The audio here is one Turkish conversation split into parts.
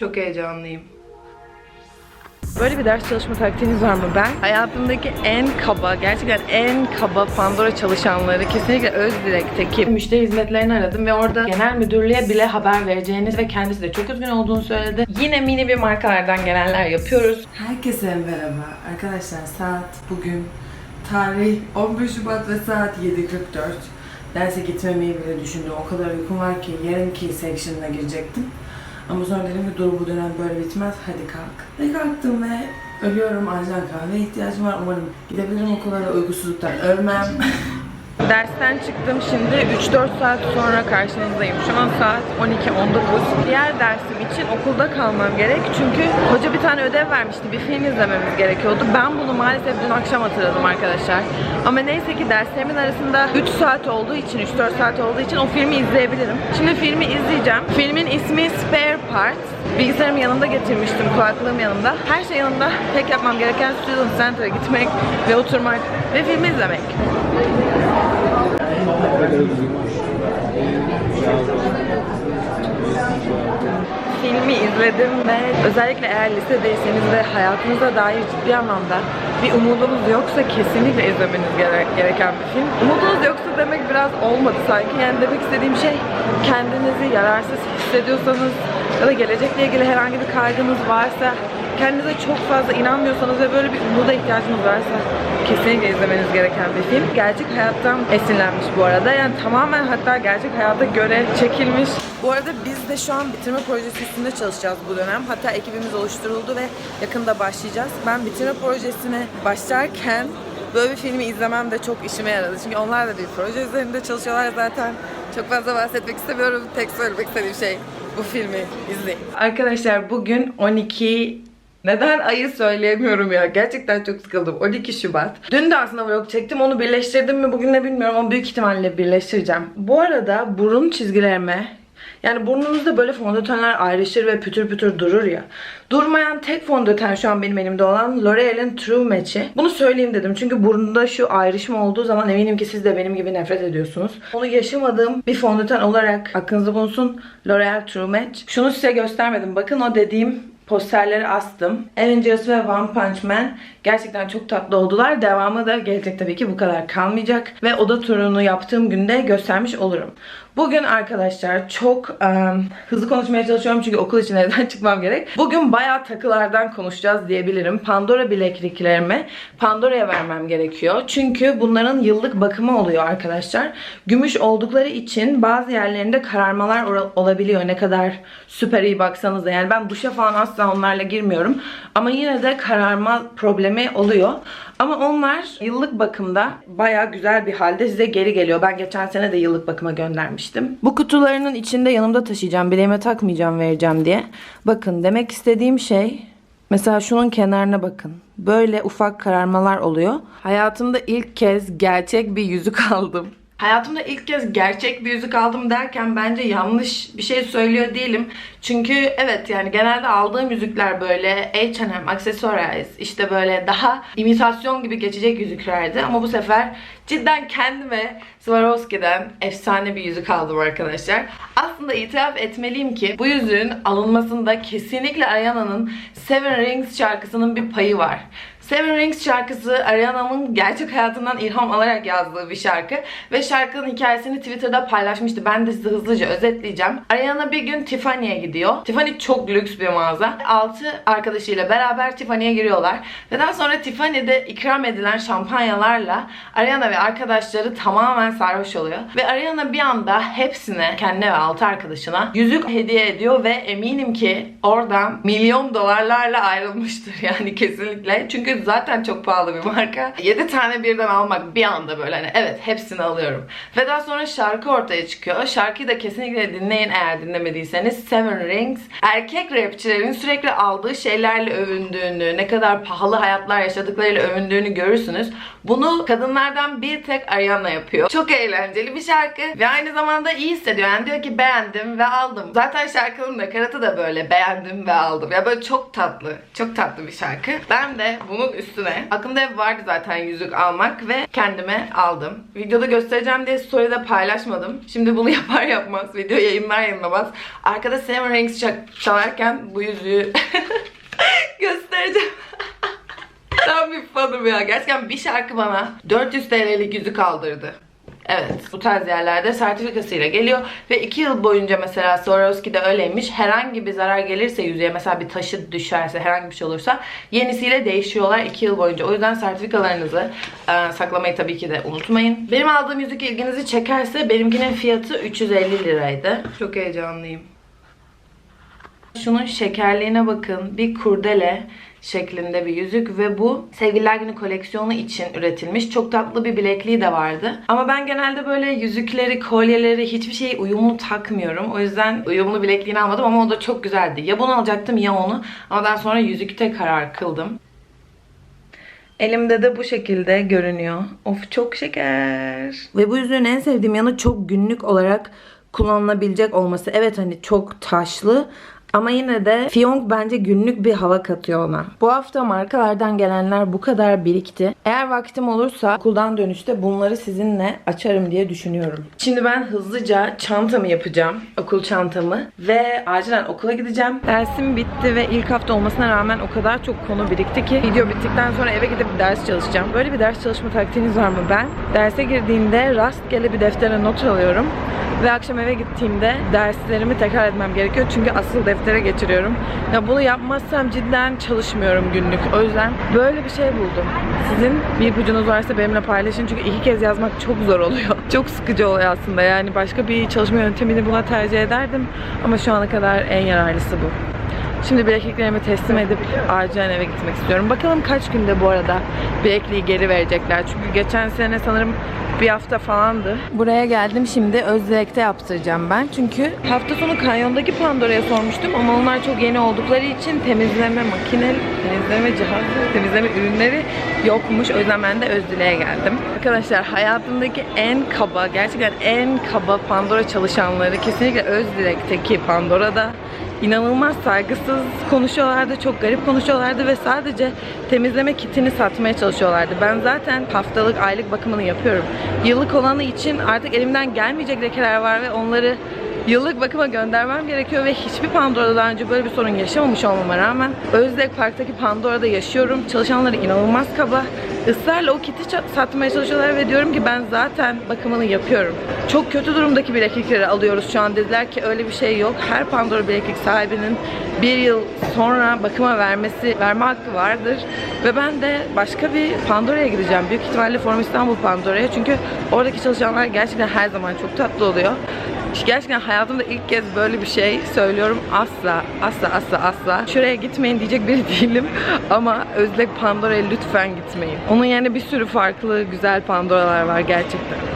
Çok heyecanlıyım. Böyle bir ders çalışma taktiğiniz var mı? Ben hayatımdaki en kaba, gerçekten en kaba Pandora çalışanları kesinlikle Özdirek'teki müşteri hizmetlerini aradım ve orada genel müdürlüğe bile haber vereceğiniz ve kendisi de çok üzgün olduğunu söyledi. Yine mini bir markalardan gelenler yapıyoruz. Herkese merhaba. Arkadaşlar saat bugün tarih 11 Şubat ve saat 7.44. Derse gitmemeyi bile düşündüm. O kadar uykum var ki yarınki section'ına girecektim. Ama sonra dedim ki dur bu dönem böyle bitmez hadi kalk. Ve kalktım ve ölüyorum acilen kahve ihtiyacım var. Umarım gidebilirim okula da uygusuzluktan ölmem. Dersten çıktım şimdi 3-4 saat sonra karşınızdayım. Şu an saat 12.19. Diğer dersim için okulda kalmam gerek. Çünkü hoca bir tane ödev vermişti. Bir film izlememiz gerekiyordu. Ben bunu maalesef dün akşam hatırladım arkadaşlar. Ama neyse ki derslerimin arasında 3 saat olduğu için, 3-4 saat olduğu için o filmi izleyebilirim. Şimdi filmi izleyeceğim. Filmin ismi Spare Parts. Bilgisayarımı yanımda getirmiştim, kulaklığım yanımda. Her şey yanımda. Tek yapmam gereken Student Center'a gitmek ve oturmak ve filmi izlemek. Filmi izledim ve özellikle eğer lisedeyseniz ve hayatınıza dair ciddi anlamda bir umudunuz yoksa kesinlikle izlemeniz gere- gereken bir film. Umudunuz yoksa demek biraz olmadı sanki. Yani demek istediğim şey kendinizi yararsız hissediyorsanız ya da gelecekle ilgili herhangi bir kaygınız varsa kendinize çok fazla inanmıyorsanız ve böyle bir umuda ihtiyacınız varsa kesinlikle izlemeniz gereken bir film. Gerçek hayattan esinlenmiş bu arada. Yani tamamen hatta gerçek hayata göre çekilmiş. Bu arada biz de şu an bitirme projesi üstünde çalışacağız bu dönem. Hatta ekibimiz oluşturuldu ve yakında başlayacağız. Ben bitirme projesine başlarken böyle bir filmi izlemem de çok işime yaradı. Çünkü onlar da bir proje üzerinde çalışıyorlar zaten. Çok fazla bahsetmek istemiyorum. Tek söylemek istediğim şey bu filmi izleyin. Arkadaşlar bugün 12 neden ayı söyleyemiyorum ya. Gerçekten çok sıkıldım. 12 Şubat. Dün de aslında vlog çektim. Onu birleştirdim mi bugün ne bilmiyorum ama büyük ihtimalle birleştireceğim. Bu arada burun çizgilerime yani burnunuzda böyle fondötenler ayrışır ve pütür pütür durur ya. Durmayan tek fondöten şu an benim elimde olan L'Oreal'in True Match'i. Bunu söyleyeyim dedim çünkü burnunda şu ayrışma olduğu zaman eminim ki siz de benim gibi nefret ediyorsunuz. Onu yaşamadığım bir fondöten olarak aklınızda bulunsun L'Oreal True Match. Şunu size göstermedim. Bakın o dediğim posterleri astım. Avengers ve One Punch Man gerçekten çok tatlı oldular. Devamı da gelecek tabii ki bu kadar kalmayacak. Ve oda turunu yaptığım günde göstermiş olurum. Bugün arkadaşlar çok em, hızlı konuşmaya çalışıyorum çünkü okul için evden çıkmam gerek. Bugün bayağı takılardan konuşacağız diyebilirim. Pandora bilekliklerimi Pandora'ya vermem gerekiyor. Çünkü bunların yıllık bakımı oluyor arkadaşlar. Gümüş oldukları için bazı yerlerinde kararmalar olabiliyor. Ne kadar süper iyi baksanız da. Yani ben duşa falan asla onlarla girmiyorum. Ama yine de kararma problemi oluyor. Ama onlar yıllık bakımda bayağı güzel bir halde size geri geliyor. Ben geçen sene de yıllık bakıma göndermiştim. Bu kutularının içinde yanımda taşıyacağım. Bileğime takmayacağım vereceğim diye. Bakın demek istediğim şey Mesela şunun kenarına bakın. Böyle ufak kararmalar oluyor. Hayatımda ilk kez gerçek bir yüzük aldım. Hayatımda ilk kez gerçek bir yüzük aldım derken bence yanlış bir şey söylüyor değilim. Çünkü evet yani genelde aldığım yüzükler böyle H&M, Accessorize işte böyle daha imitasyon gibi geçecek yüzüklerdi. Ama bu sefer cidden kendime Swarovski'den efsane bir yüzük aldım arkadaşlar. Aslında itiraf etmeliyim ki bu yüzüğün alınmasında kesinlikle Ariana'nın Seven Rings şarkısının bir payı var. Seven Rings şarkısı Ariana'nın gerçek hayatından ilham alarak yazdığı bir şarkı ve şarkının hikayesini Twitter'da paylaşmıştı. Ben de size hızlıca özetleyeceğim. Ariana bir gün Tiffany'ye gidiyor. Tiffany çok lüks bir mağaza. Altı arkadaşıyla beraber Tiffany'ye giriyorlar. Ve daha sonra Tiffany'de ikram edilen şampanyalarla Ariana ve arkadaşları tamamen sarhoş oluyor. Ve Ariana bir anda hepsine, kendine ve altı arkadaşına yüzük hediye ediyor ve eminim ki oradan milyon dolarlarla ayrılmıştır yani kesinlikle. Çünkü zaten çok pahalı bir marka. 7 tane birden almak bir anda böyle hani evet hepsini alıyorum. Ve daha sonra şarkı ortaya çıkıyor. Şarkıyı da kesinlikle dinleyin eğer dinlemediyseniz. Seven Rings. Erkek rapçilerin sürekli aldığı şeylerle övündüğünü, ne kadar pahalı hayatlar yaşadıklarıyla övündüğünü görürsünüz. Bunu kadınlardan bir tek Ariana yapıyor. Çok eğlenceli bir şarkı ve aynı zamanda iyi hissediyor. Yani diyor ki beğendim ve aldım. Zaten şarkının nakaratı da böyle beğendim ve aldım. Ya böyle çok tatlı, çok tatlı bir şarkı. Ben de bunu Bunun üstüne aklımda vardı zaten yüzük almak ve kendime aldım. Videoda göstereceğim diye story'de paylaşmadım. Şimdi bunu yapar yapmaz video yayınlar yayınlamaz. Arkada Rings çak- çalarken bu yüzüğü göstereceğim. Tam bir fanım ya. Gerçekten bir şarkı bana 400 TL'lik yüzük aldırdı. Evet, bu tarz yerlerde sertifikasıyla geliyor ve 2 yıl boyunca mesela Swarovski'de öyleymiş. Herhangi bir zarar gelirse yüzüğe mesela bir taşı düşerse herhangi bir şey olursa yenisiyle değişiyorlar 2 yıl boyunca. O yüzden sertifikalarınızı e, saklamayı tabii ki de unutmayın. Benim aldığım yüzük ilginizi çekerse benimkinin fiyatı 350 liraydı. Çok heyecanlıyım. Şunun şekerliğine bakın. Bir kurdele şeklinde bir yüzük ve bu Sevgililer Günü koleksiyonu için üretilmiş. Çok tatlı bir bilekliği de vardı. Ama ben genelde böyle yüzükleri, kolyeleri hiçbir şeyi uyumlu takmıyorum. O yüzden uyumlu bilekliğini almadım ama o da çok güzeldi. Ya bunu alacaktım ya onu. Ama daha sonra yüzükte karar kıldım. Elimde de bu şekilde görünüyor. Of çok şeker. Ve bu yüzüğün en sevdiğim yanı çok günlük olarak kullanılabilecek olması. Evet hani çok taşlı ama yine de fiyonk bence günlük bir hava katıyor ona. Bu hafta markalardan gelenler bu kadar birikti. Eğer vaktim olursa okuldan dönüşte bunları sizinle açarım diye düşünüyorum. Şimdi ben hızlıca çantamı yapacağım. Okul çantamı. Ve acilen okula gideceğim. Dersim bitti ve ilk hafta olmasına rağmen o kadar çok konu birikti ki video bittikten sonra eve gidip ders çalışacağım. Böyle bir ders çalışma taktiğiniz var mı? Ben derse girdiğimde rastgele bir deftere not alıyorum. Ve akşam eve gittiğimde derslerimi tekrar etmem gerekiyor. Çünkü asıl deftere geçiriyorum. Ya bunu yapmazsam cidden çalışmıyorum günlük. O yüzden böyle bir şey buldum. Sizin bir ipucunuz varsa benimle paylaşın. Çünkü iki kez yazmak çok zor oluyor. Çok sıkıcı oluyor aslında. Yani başka bir çalışma yöntemini buna tercih ederdim. Ama şu ana kadar en yararlısı bu. Şimdi bilekliklerimi teslim edip acilen eve gitmek istiyorum. Bakalım kaç günde bu arada bilekliği geri verecekler. Çünkü geçen sene sanırım bir hafta falandı. Buraya geldim şimdi Özdilek'te yaptıracağım ben. Çünkü hafta sonu kanyondaki Pandora'ya sormuştum ama onlar çok yeni oldukları için temizleme makine, temizleme cihazı, temizleme ürünleri yokmuş. O yüzden ben de Özdilek'e geldim. Arkadaşlar hayatımdaki en kaba, gerçekten en kaba Pandora çalışanları kesinlikle Özdilek'teki Pandora'da inanılmaz saygısız konuşuyorlardı, çok garip konuşuyorlardı ve sadece temizleme kitini satmaya çalışıyorlardı. Ben zaten haftalık, aylık bakımını yapıyorum. Yıllık olanı için artık elimden gelmeyecek lekeler var ve onları yıllık bakıma göndermem gerekiyor ve hiçbir Pandora'da daha önce böyle bir sorun yaşamamış olmama rağmen Özdek Park'taki Pandora'da yaşıyorum. Çalışanları inanılmaz kaba. Israrla o kiti satmaya çalışıyorlar ve diyorum ki ben zaten bakımını yapıyorum. Çok kötü durumdaki bileklikleri alıyoruz şu an. Dediler ki öyle bir şey yok. Her Pandora bileklik sahibinin bir yıl sonra bakıma vermesi, verme hakkı vardır. Ve ben de başka bir Pandora'ya gideceğim. Büyük ihtimalle Forum İstanbul Pandora'ya. Çünkü oradaki çalışanlar gerçekten her zaman çok tatlı oluyor. Gerçekten hayatımda ilk kez böyle bir şey söylüyorum. Asla, asla, asla, asla. Şuraya gitmeyin diyecek biri değilim. Ama Özlek Pandora'ya lütfen gitmeyin. Onun yerine bir sürü farklı güzel Pandora'lar var gerçekten.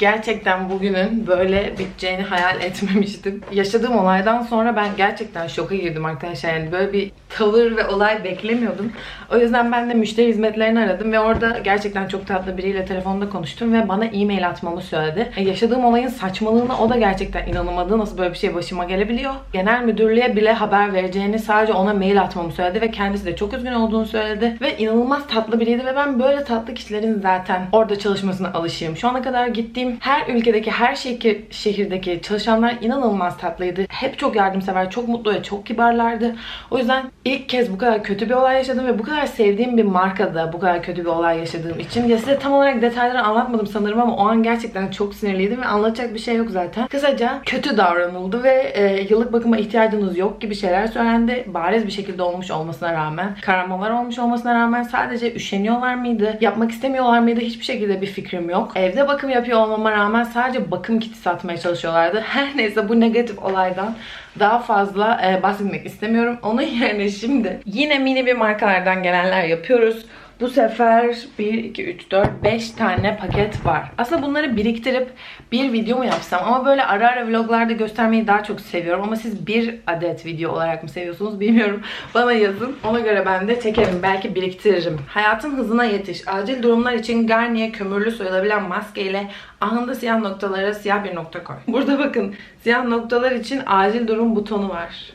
Gerçekten bugünün böyle biteceğini hayal etmemiştim. Yaşadığım olaydan sonra ben gerçekten şoka girdim arkadaşlar. Yani böyle bir tavır ve olay beklemiyordum. O yüzden ben de müşteri hizmetlerini aradım ve orada gerçekten çok tatlı biriyle telefonda konuştum ve bana e-mail atmamı söyledi. E, yaşadığım olayın saçmalığına o da gerçekten inanamadı. Nasıl böyle bir şey başıma gelebiliyor? Genel müdürlüğe bile haber vereceğini sadece ona mail atmamı söyledi ve kendisi de çok üzgün olduğunu söyledi. Ve inanılmaz tatlı biriydi ve ben böyle tatlı kişilerin zaten orada çalışmasına alışığım. Şu ana kadar gittiğim her ülkedeki, her şehir, şehirdeki çalışanlar inanılmaz tatlıydı. Hep çok yardımsever, çok mutlu ve çok kibarlardı. O yüzden ilk kez bu kadar kötü bir olay yaşadım ve bu kadar sevdiğim bir markada bu kadar kötü bir olay yaşadığım için ya size tam olarak detayları anlatmadım sanırım ama o an gerçekten çok sinirliydim ve anlatacak bir şey yok zaten. Kısaca kötü davranıldı ve e, yıllık bakıma ihtiyacınız yok gibi şeyler söylendi. Bariz bir şekilde olmuş olmasına rağmen, karamalar olmuş olmasına rağmen sadece üşeniyorlar mıydı, yapmak istemiyorlar mıydı hiçbir şekilde bir fikrim yok. Evde bakım yapıyor olmama rağmen sadece bakım kiti satmaya çalışıyorlardı. Her neyse bu negatif olaydan daha fazla e, bahsetmek istemiyorum. Onun yerine şimdi yine mini bir markalardan gelenler yapıyoruz. Bu sefer 1, 2, 3, 4, 5 tane paket var. Aslında bunları biriktirip bir video mu yapsam ama böyle ara ara vloglarda göstermeyi daha çok seviyorum. Ama siz bir adet video olarak mı seviyorsunuz bilmiyorum. Bana yazın. Ona göre ben de çekerim. Belki biriktiririm. Hayatın hızına yetiş. Acil durumlar için Garnier kömürlü soyulabilen maske ile anında siyah noktalara siyah bir nokta koy. Burada bakın siyah noktalar için acil durum butonu var.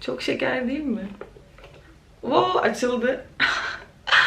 Çok şeker değil mi? Wow açıldı.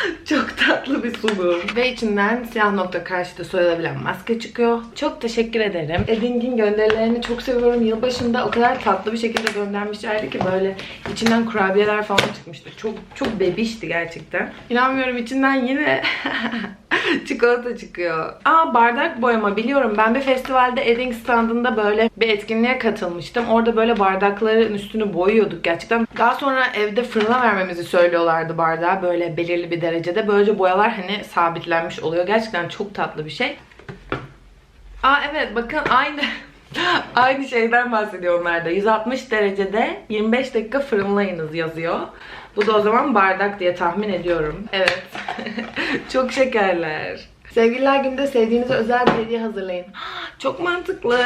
Çok tatlı bir sunum. Ve içinden siyah nokta karşıda soyulabilen maske çıkıyor. Çok teşekkür ederim. Edding'in gönderilerini çok seviyorum. Yılbaşında o kadar tatlı bir şekilde göndermişlerdi ki böyle içinden kurabiyeler falan çıkmıştı. Çok çok bebişti gerçekten. İnanmıyorum içinden yine çikolata çıkıyor. Aa bardak boyama biliyorum. Ben bir festivalde Edding standında böyle bir etkinliğe katılmıştım. Orada böyle bardakların üstünü boyuyorduk gerçekten. Daha sonra evde fırına vermemizi söylüyorlardı bardağı böyle belirli bir derecede. Böylece boyalar hani sabitlenmiş oluyor. Gerçekten çok tatlı bir şey. Aa evet bakın aynı aynı şeyden bahsediyor onlar da. 160 derecede 25 dakika fırınlayınız yazıyor. Bu da o zaman bardak diye tahmin ediyorum. Evet. Çok şekerler. Sevgililer günde sevdiğinize özel bir hediye hazırlayın. Çok mantıklı.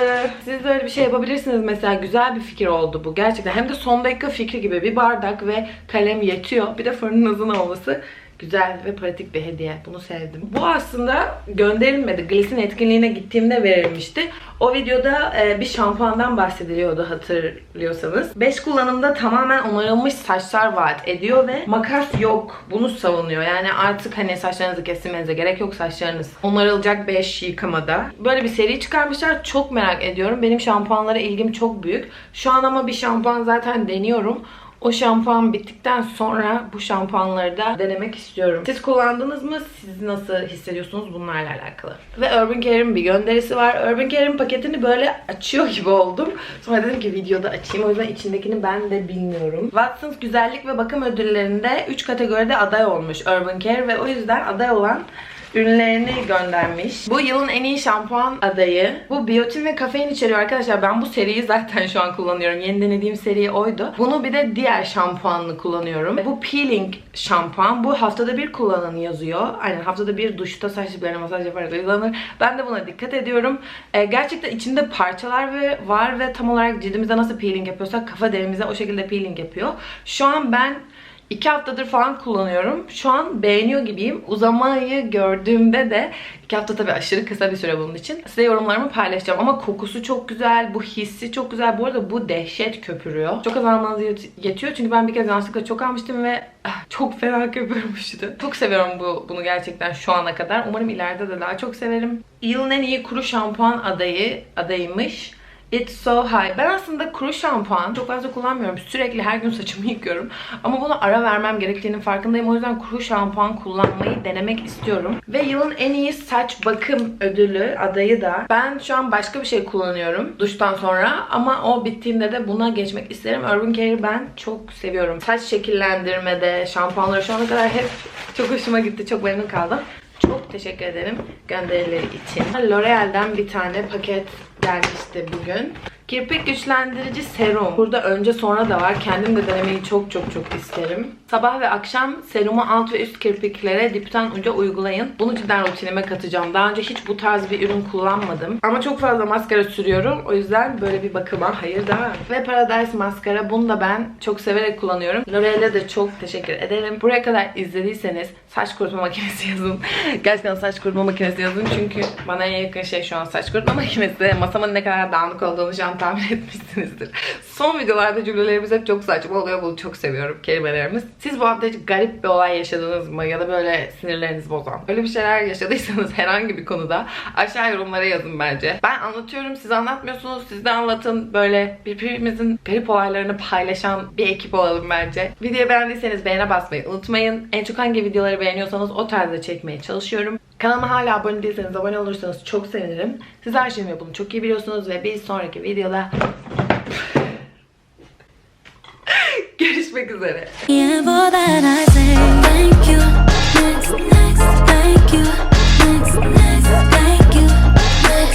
Siz de öyle bir şey yapabilirsiniz mesela. Güzel bir fikir oldu bu gerçekten. Hem de son dakika fikri gibi bir bardak ve kalem yetiyor. Bir de fırınınızın olması güzel ve pratik bir hediye. Bunu sevdim. Bu aslında gönderilmedi. Gliss'in etkinliğine gittiğimde verilmişti. O videoda e, bir şampuandan bahsediliyordu hatırlıyorsanız. 5 kullanımda tamamen onarılmış saçlar vaat ediyor ve makas yok. Bunu savunuyor. Yani artık hani saçlarınızı kestirmenize gerek yok. Saçlarınız onarılacak 5 yıkamada. Böyle bir seri çıkarmışlar. Çok merak ediyorum. Benim şampuanlara ilgim çok büyük. Şu an ama bir şampuan zaten deniyorum. O şampuan bittikten sonra bu şampuanları da denemek istiyorum. Siz kullandınız mı? Siz nasıl hissediyorsunuz bunlarla alakalı? Ve Urban Care'in bir gönderisi var. Urban Care'in paketini böyle açıyor gibi oldum. Sonra dedim ki videoda açayım. O yüzden içindekini ben de bilmiyorum. Watsons Güzellik ve Bakım Ödülleri'nde 3 kategoride aday olmuş Urban Care ve o yüzden aday olan ürünlerini göndermiş. Bu yılın en iyi şampuan adayı. Bu biyotin ve kafein içeriyor arkadaşlar. Ben bu seriyi zaten şu an kullanıyorum. Yeni denediğim seri oydu. Bunu bir de diğer şampuanlı kullanıyorum. Bu peeling şampuan. Bu haftada bir kullanın yazıyor. Aynen haftada bir duşta saç diplerine masaj yaparak uygulanır. Ben de buna dikkat ediyorum. Ee, gerçekten içinde parçalar ve var ve tam olarak cildimize nasıl peeling yapıyorsak kafa derimize o şekilde peeling yapıyor. Şu an ben İki haftadır falan kullanıyorum. Şu an beğeniyor gibiyim. Uzamayı gördüğümde de iki hafta tabii aşırı kısa bir süre bunun için. Size yorumlarımı paylaşacağım. Ama kokusu çok güzel. Bu hissi çok güzel. Bu arada bu dehşet köpürüyor. Çok az almanız yet- yetiyor. Çünkü ben bir kez yanlışlıkla çok almıştım ve ah, çok fena köpürmüştü. Çok seviyorum bu bunu gerçekten şu ana kadar. Umarım ileride de daha çok severim. Yılın en iyi kuru şampuan adayı adayıymış. It's so high. Ben aslında kuru şampuan çok fazla kullanmıyorum. Sürekli her gün saçımı yıkıyorum. Ama buna ara vermem gerektiğinin farkındayım. O yüzden kuru şampuan kullanmayı denemek istiyorum. Ve yılın en iyi saç bakım ödülü adayı da ben şu an başka bir şey kullanıyorum duştan sonra. Ama o bittiğinde de buna geçmek isterim. Urban Care'i ben çok seviyorum. Saç şekillendirmede, şampuanları şu ana kadar hep çok hoşuma gitti. Çok memnun kaldım. Çok teşekkür ederim gönderileri için. L'Oreal'den bir tane paket gelmişti bugün. Kirpik güçlendirici serum. Burada önce sonra da var. Kendim de denemeyi çok çok çok isterim. Sabah ve akşam serumu alt ve üst kirpiklere dipten uca uygulayın. Bunu cidden rutinime katacağım. Daha önce hiç bu tarz bir ürün kullanmadım. Ama çok fazla maskara sürüyorum. O yüzden böyle bir bakıma hayır demem. Ve Paradise maskara. Bunu da ben çok severek kullanıyorum. L'Oreal'e de çok teşekkür ederim. Buraya kadar izlediyseniz saç kurutma makinesi yazın. Gerçekten saç kurutma makinesi yazın. Çünkü bana en yakın şey şu an saç kurutma makinesi. Masamın ne kadar dağınık olduğunu şu an tahmin etmişsinizdir. Son videolarda cümlelerimiz hep çok saçma oluyor. Bunu çok seviyorum kelimelerimiz. Siz bu hafta hiç garip bir olay yaşadınız mı? Ya da böyle sinirlerinizi bozan. Öyle bir şeyler yaşadıysanız herhangi bir konuda aşağı yorumlara yazın bence. Ben anlatıyorum, siz anlatmıyorsunuz. Siz de anlatın. Böyle birbirimizin garip olaylarını paylaşan bir ekip olalım bence. Videoyu beğendiyseniz beğene basmayı unutmayın. En çok hangi videoları beğeniyorsanız o tarzda çekmeye çalışıyorum. Kanalıma hala abone değilseniz abone olursanız çok sevinirim. Siz her şeyimi bunu çok iyi biliyorsunuz ve bir sonraki videoda görüşmek üzere. Yeah,